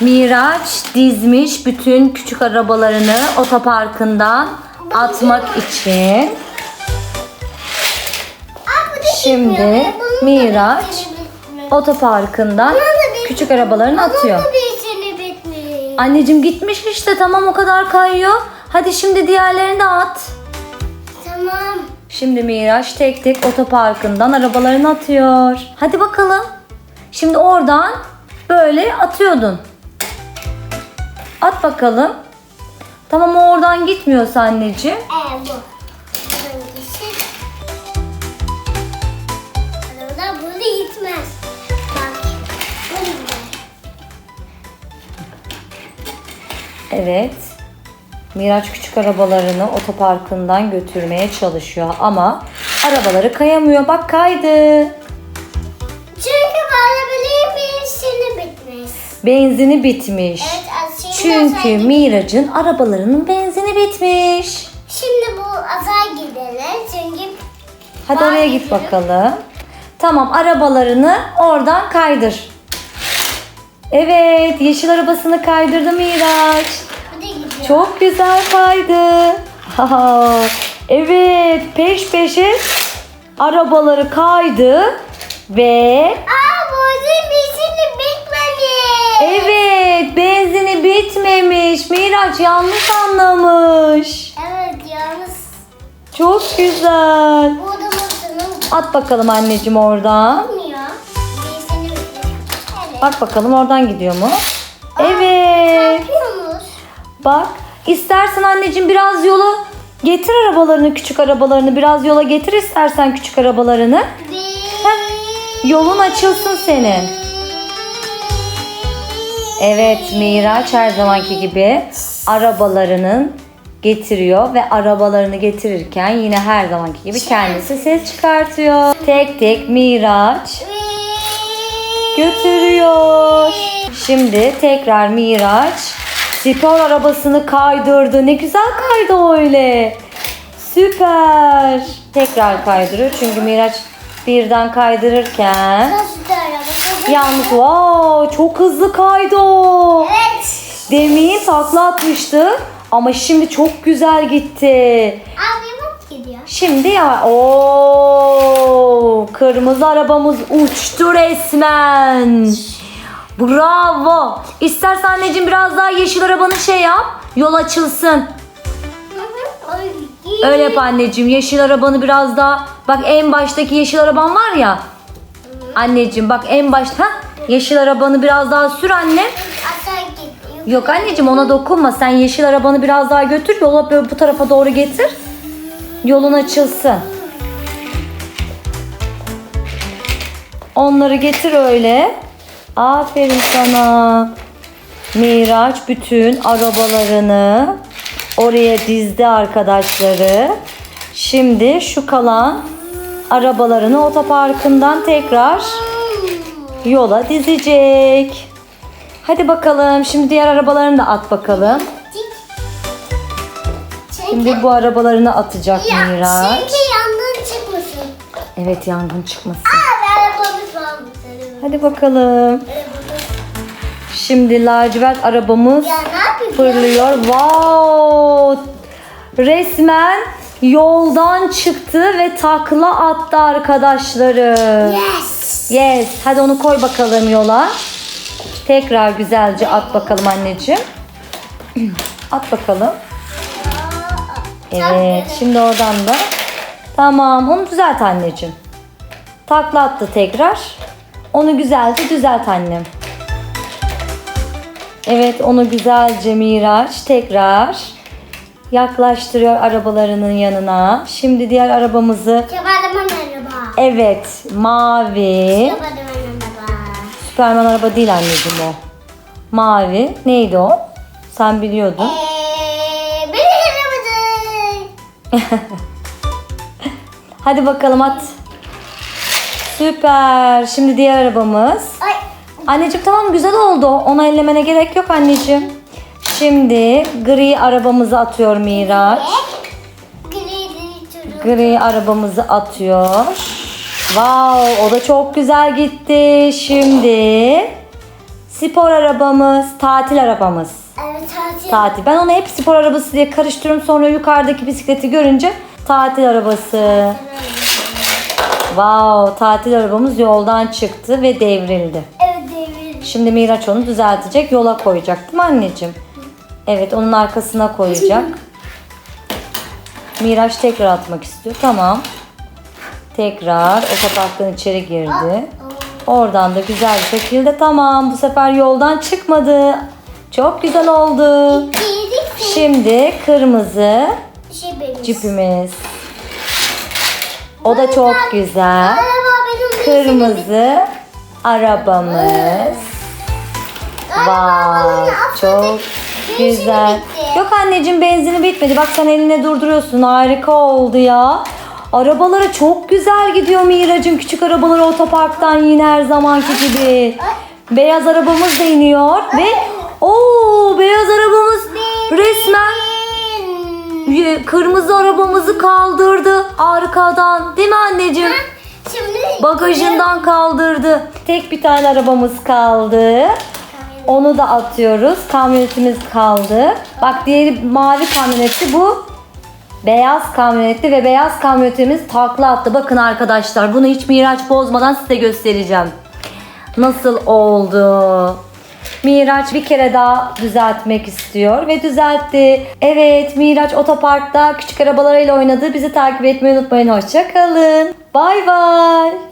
Miraç dizmiş bütün küçük arabalarını otoparkından atmak için. Şimdi Miraç otoparkından küçük arabalarını atıyor. Anneciğim gitmiş işte tamam o kadar kayıyor. Hadi şimdi diğerlerini de at. Tamam. Şimdi Miraç tek tek otoparkından arabalarını atıyor. Hadi bakalım. Şimdi oradan böyle atıyordun. At bakalım. Tamam o oradan gitmiyorsa anneciğim. Ee bu. Hangisi? Arada bunu gitmez. Bak. Bu gider. Evet. Miraç küçük arabalarını otoparkından götürmeye çalışıyor ama arabaları kayamıyor. Bak kaydı. Çünkü arabaların bir sene bitmez. Benzini bitmiş. Evet Çünkü Miraç'ın arabalarının benzini bitmiş. Şimdi bu azar giderler çünkü Hadi oraya git bakalım. Tamam arabalarını oradan kaydır. Evet yeşil arabasını kaydırdı Miraç. Çok güzel kaydı. Evet peş peşe arabaları kaydı ve Aa benzini bitmemiş. Miraç yanlış anlamış. Evet yalnız Çok güzel. bu da masanın At bakalım anneciğim oradan. Evet. Bak bakalım oradan gidiyor mu? Evet. Bak istersen anneciğim biraz yola getir arabalarını küçük arabalarını biraz yola getir istersen küçük arabalarını. Bir... Yolun açılsın senin. Evet Miraç her zamanki gibi arabalarının getiriyor ve arabalarını getirirken yine her zamanki gibi kendisi ses çıkartıyor. Tek tek Miraç götürüyor. Şimdi tekrar Miraç spor arabasını kaydırdı. Ne güzel kaydı öyle. Süper. Tekrar kaydırıyor çünkü Miraç birden kaydırırken? Yalnız wow çok hızlı kaydı o. Evet. Demin takla atmıştı ama şimdi çok güzel gitti. Abi bak gidiyor. Şimdi ya o kırmızı arabamız uçtu resmen. Bravo. İstersen anneciğim biraz daha yeşil arabanı şey yap. Yol açılsın. Hı hı. Ay, Öyle yap anneciğim. Yeşil arabanı biraz daha. Bak en baştaki yeşil araban var ya. Anneciğim bak en başta. Yeşil arabanı biraz daha sür anne. Yok anneciğim ona dokunma. Sen yeşil arabanı biraz daha götür. Yola böyle bu tarafa doğru getir. Yolun açılsın. Onları getir öyle. Aferin sana. Miraç bütün arabalarını oraya dizdi arkadaşları. Şimdi şu kalan arabalarını otoparkından tekrar yola dizecek. Hadi bakalım. Şimdi diğer arabalarını da at bakalım. Şimdi bu arabalarını atacak Ya, Miraç. Çünkü yangın çıkmasın. Evet yangın çıkmasın. Aa arabamız. Hadi bakalım. Şimdi lacivert arabamız Ya fırlıyor. Wow! Resmen yoldan çıktı ve takla attı arkadaşları. Yes. Yes. Hadi onu koy bakalım yola. Tekrar güzelce at bakalım anneciğim. At bakalım. Evet. Şimdi oradan da. Tamam. Onu düzelt anneciğim. Takla attı tekrar. Onu güzelce düzelt annem. Evet onu güzelce Miraç tekrar yaklaştırıyor arabalarının yanına. Şimdi diğer arabamızı Şabadaman araba. evet mavi Şabadaman araba. Süperman araba değil anneciğim o. Mavi. Neydi o? Sen biliyordun. Eee benim. Hadi bakalım at. Süper. Şimdi diğer arabamız. Ay. Anneciğim tamam güzel oldu. Onu ellemene gerek yok anneciğim. Şimdi gri arabamızı atıyor Miraç. Gri arabamızı atıyor. Wow, o da çok güzel gitti. Şimdi spor arabamız, tatil arabamız. Evet tatil. Tatil. Ben onu hep spor arabası diye karıştırıyorum. Sonra yukarıdaki bisikleti görünce tatil arabası. Wow, tatil arabamız yoldan çıktı ve devrildi. Evet devir. Şimdi Miraç onu düzeltecek, yola koyacak değil mi anneciğim? Evet, onun arkasına koyacak. Miraç tekrar atmak istiyor. Tamam. Tekrar otoparktan içeri girdi. Oradan da güzel bir şekilde tamam. Bu sefer yoldan çıkmadı. Çok güzel oldu. Şimdi kırmızı cipimiz. O da çok güzel. Kırmızı arabamız. Wow, çok güzel. Yok anneciğim benzini bitmedi. Bak sen eline durduruyorsun. Harika oldu ya. Arabalara çok güzel gidiyor Miracım. Küçük arabaları otoparktan yine her zamanki gibi. Beyaz arabamız da iniyor ve o beyaz arabamız resmen kırmızı arabamızı kaldırdı arkadan. Değil mi anneciğim? Şimdi Bagajından kaldırdı. Tek bir tane arabamız kaldı. Onu da atıyoruz. Kamyonetimiz kaldı. Bak diğeri mavi kamyoneti bu. Beyaz kamyoneti ve beyaz kamyonetimiz takla attı. Bakın arkadaşlar bunu hiç Miraç bozmadan size göstereceğim. Nasıl oldu? Miraç bir kere daha düzeltmek istiyor ve düzeltti. Evet Miraç otoparkta küçük arabalarıyla oynadı. Bizi takip etmeyi unutmayın. Hoşçakalın. Bay bay.